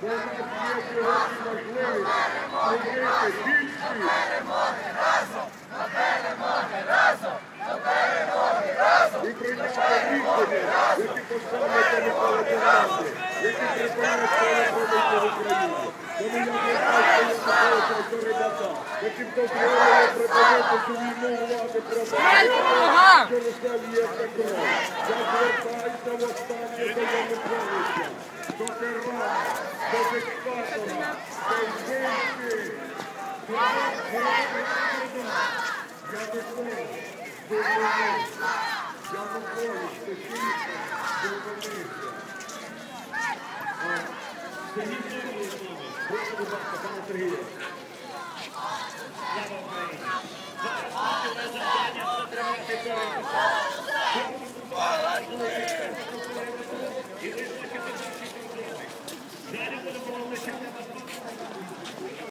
бо в можливість створити більшість і прийняти рішення, які припинять коло в Україні. Тому я звертаюся яким дозволили припинити цю війну влади проти народу, через це є в до тирана, до до. Я виходжу. Зупинися. Я виходжу. Тихіше. Зараз ключове завдання затримати Кириленка. І